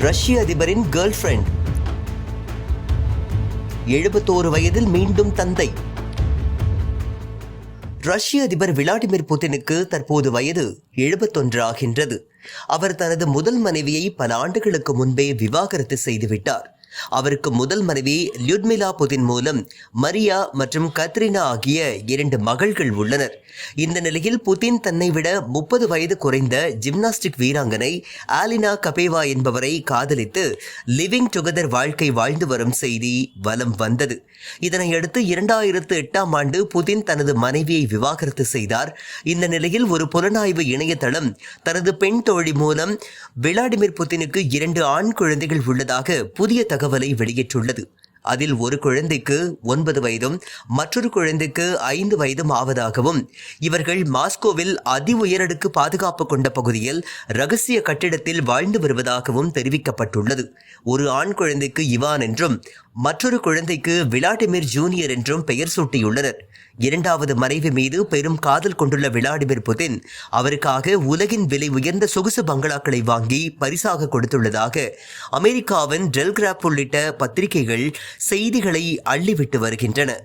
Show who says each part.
Speaker 1: ரஷ்ய அதிபரின் girl friend எழுபத்தோரு வயதில் மீண்டும் தந்தை. ரஷ்ய அதிபர் விளாடிமிர் புதினுக்கு தற்போது வயது எழுபத்தொன்று ஆகின்றது. அவர் தனது முதல் மனைவியை பல ஆண்டுகளுக்கு முன்பே விவாகரத்து செய்துவிட்டார். அவருக்கு முதல் மனைவி லியுட்மிலா புதின் மூலம் மரியா மற்றும் கத்ரினா ஆகிய இரண்டு மகள்கள் உள்ளனர். இந்த நிலையில் புதின் தன்னை விட முப்பது வயது குறைந்த ஜிம்னாஸ்டிக் வீராங்கனை ஆலினா கபேவா என்பவரை காதலித்து லிவிங் டுகெதர் வாழ்க்கை வாழ்ந்து வரும் செய்தி வலம் வந்தது. இதனையடுத்து இரண்டாயிரத்து எட்டாம் ஆண்டு புதின் தனது மனைவியை விவாகரத்து செய்தார். இந்த நிலையில் ஒரு புலனாய்வு இணையதளம் தனது பெண் தோழி மூலம் விளாடிமிர் புதினுக்கு இரண்டு ஆண் குழந்தைகள் உள்ளதாக புதிய தகவல் வெளியிட்டுள்ளது. அதில் ஒரு குழந்தைக்கு ஒன்பது வயதும் மற்றொரு குழந்தைக்கு ஐந்து வயதும் ஆவதாகவும் இவர்கள் மாஸ்கோவில் அதி உயரடுக்கு பாதுகாப்பு கொண்ட பகுதியில் ரகசிய கட்டிடத்தில் வாழ்ந்து வருவதாகவும் தெரிவிக்கப்பட்டுள்ளது. ஒரு ஆண் குழந்தைக்கு இவான் என்றும் மற்றொரு குழந்தைக்கு விளாடிமிர் ஜூனியர் என்றும் பெயர் சூட்டியுள்ளனர். இரண்டாவது மனைவி மீது பெரும் காதல் கொண்டுள்ள விளாடிமிர் புதின் அவருக்காக உலகின் விலை உயர்ந்த சொகுசு பங்களாக்களை வாங்கி பரிசாக கொடுத்துள்ளதாக அமெரிக்காவின் டெல்கிராப் உள்ளிட்ட பத்திரிகைகள் செய்திகளை அள்ளிவிட்டு வருகின்றன.